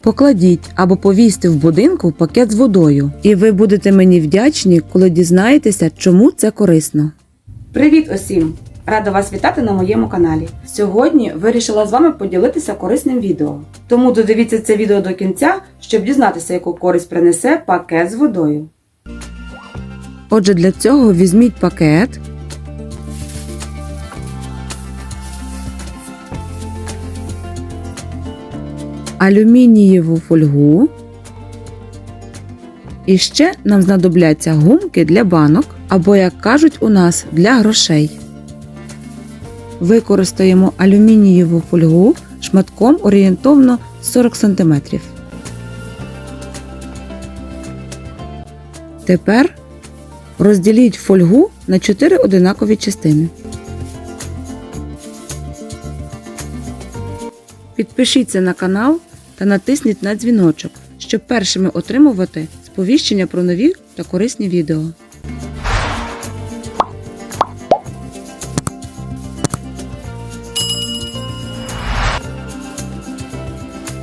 Покладіть або повісьте в будинку пакет з водою, і ви будете мені вдячні, коли дізнаєтеся, чому це корисно. Привіт усім! Рада вас вітати на моєму каналі. Сьогодні вирішила з вами поділитися корисним відео. Тому додивіться це відео до кінця, щоб дізнатися, яку користь принесе пакет з водою. Отже, для цього візьміть пакет. Алюмінієву фольгу. І ще нам знадобляться гумки для банок або, як кажуть у нас, для грошей. Використаємо алюмінієву фольгу шматком орієнтовно 40 см. Тепер розділіть фольгу на 4 одинакові частини. Підпишіться на канал та натисніть на дзвіночок, щоб першими отримувати сповіщення про нові та корисні відео.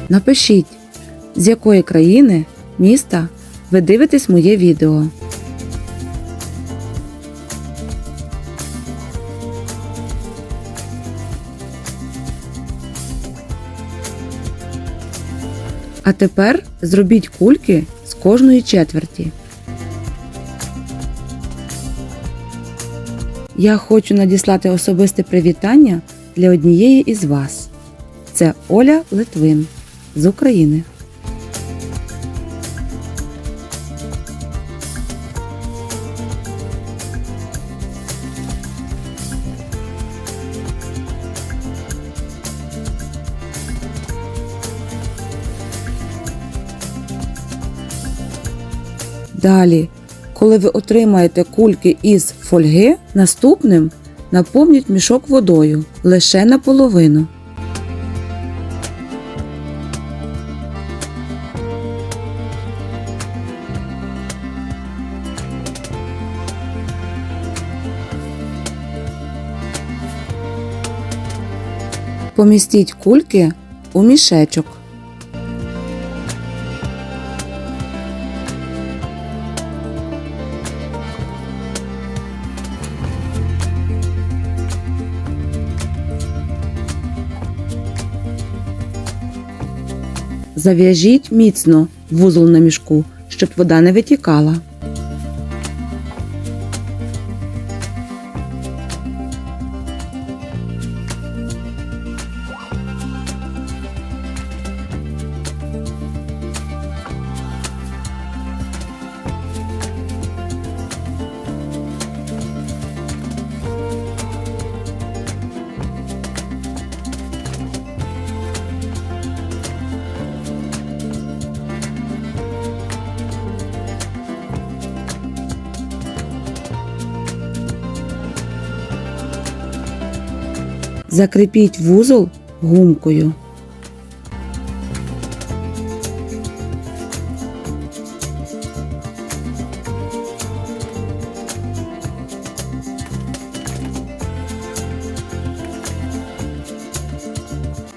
Напишіть, з якої країни, міста ви дивитесь моє відео. А тепер зробіть кульки з кожної четверті. Я хочу надіслати особисте привітання для однієї із вас. Це Оля Литвин з України. Далі, коли ви отримаєте кульки із фольги, наступним наповніть мішок водою лише наполовину. Помістіть кульки у мішечок. Зав'яжіть міцно вузол на мішку, щоб вода не витікала. Закріпіть вузол гумкою.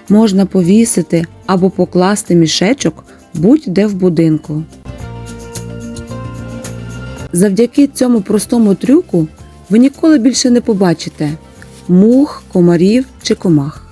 Можна повісити або покласти мішечок будь-де в будинку. Завдяки цьому простому трюку ви ніколи більше не побачите мух, комарів чи комах.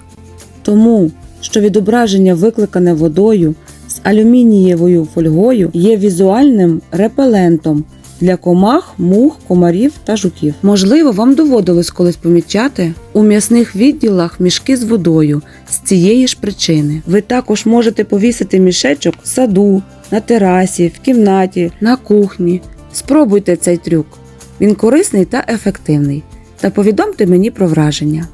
Тому, що відображення викликане водою з алюмінієвою фольгою є візуальним репелентом для комах, мух, комарів та жуків. Можливо, вам доводилось колись помічати у м'ясних відділах мішки з водою з цієї ж причини. Ви також можете повісити мішечок в саду, на терасі, в кімнаті, на кухні. Спробуйте цей трюк. Він корисний та ефективний. Та повідомте мені про враження.